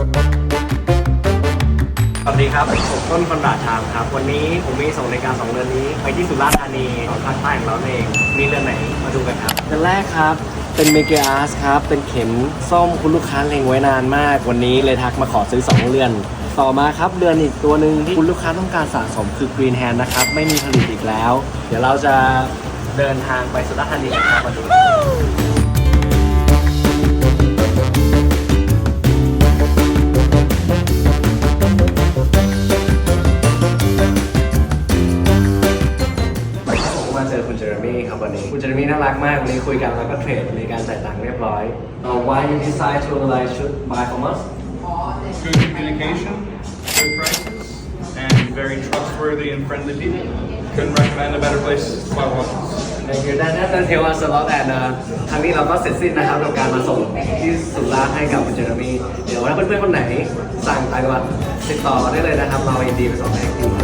สวัสดีครับ ผมต้นคนราชามครับ วันนี้ผมมีส่งในการสองเรือนนี้ ไปที่สุราษฎร์ธานีของภาคใต้ของเราเอง มีเรือนไหนมาดูกันครับเรือนแรกครับ เป็นเมเกอาร์สครับ เป็นเข็มส้มคุณลูกค้าเล็งไว้นานมาก วันนี้เลยทักมาขอซื้อ 2 เรือน ต่อมาครับเรือนอีกตัวหนึ่งที่คุณลูกค้าต้องการสะสมคือ Green Hand นะครับ ไม่มีผลิตอีกแล้ว เดี๋ยวเราจะเดินทางไปสุราษฎร์ธานีครับมาดู อคุณเจอร์มี่ครับวันนี้ คุณเจอร์มี่น่ารักมากวันนี้คุยกันแล้วก็เทรดในการจ่ายตังค์เรียบร้อย uh, Why you decide to like should buy from us good communication, good prices, and very trustworthy and friendly people. Couldn't recommend a better place to buy watches. Thank you that that tell us a lot and uh, ทางนี้เราก็เสร็จสิ้นนะครับกับการมาส่งที่สุราษฎร์ให้กับคุณเจอร์มี่เดี๋ยวถ้าเพื่อนๆคนไหนสั่งต่างจังหวัดติดต่อมาได้เลยนะครับเรายินดีไปส่งให้ที่